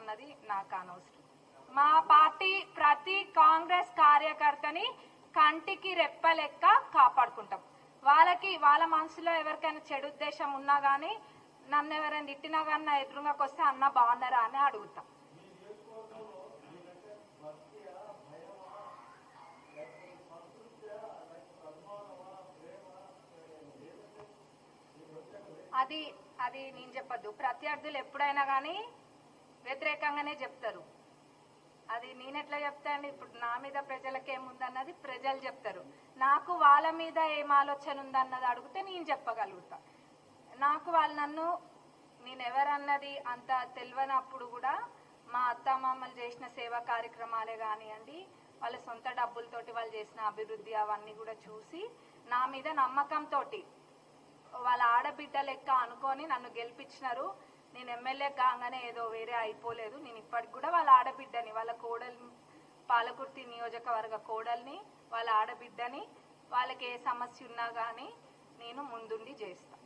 అన్నది నాకు అనవసరం. మా పార్టీ ప్రతి కాంగ్రెస్ కార్యకర్తని కంటికి రెప్ప లెక్క కాపాడుకుంటాం. వాళ్ళకి వాళ్ళ మనసులో ఎవరికైనా చెడు ఉద్దేశం ఉన్నా కానీ నన్ను ఎవరైనా తిట్టినా కానీ నా ఎదురుగాకి వస్తే అన్న బాగున్నారా అని అడుగుతాం. అది అది నేను చెప్పద్దు. ప్రత్యర్థులు ఎప్పుడైనా కానీ వ్యతిరేకంగానే చెప్తారు. అది నేను ఎట్లా చెప్తాను ఇప్పుడు నా మీద ప్రజలకు ఏముందన్నది ప్రజలు చెప్తారు. నాకు వాళ్ళ మీద ఏం ఆలోచన ఉందన్నది అడిగితే నేను చెప్పగలుగుతా. నాకు వాళ్ళు నన్ను నేను ఎవరన్నది అంత తెలియనప్పుడు కూడా మా అత్తమామలు చేసిన సేవా కార్యక్రమాలే కానివ్వండి వాళ్ళ సొంత డబ్బులతోటి వాళ్ళు చేసిన అభివృద్ధి అవన్నీ కూడా చూసి నా మీద నమ్మకంతో వాళ్ళ ఆడబిడ్డ లెక్క అనుకొని నన్ను గెలిపించినారు. నేను ఎమ్మెల్యే కాగానే ఏదో వేరే అయిపోలేదు. నేను ఇప్పటికి కూడా వాళ్ళ ఆడబిడ్డని వాళ్ళ కోడల్ని పాలకుర్తి నియోజకవర్గ కోడల్ని వాళ్ళ ఆడబిడ్డని వాళ్ళకి ఏ సమస్య ఉన్నా కానీ నేను ముందుండి చేస్తాను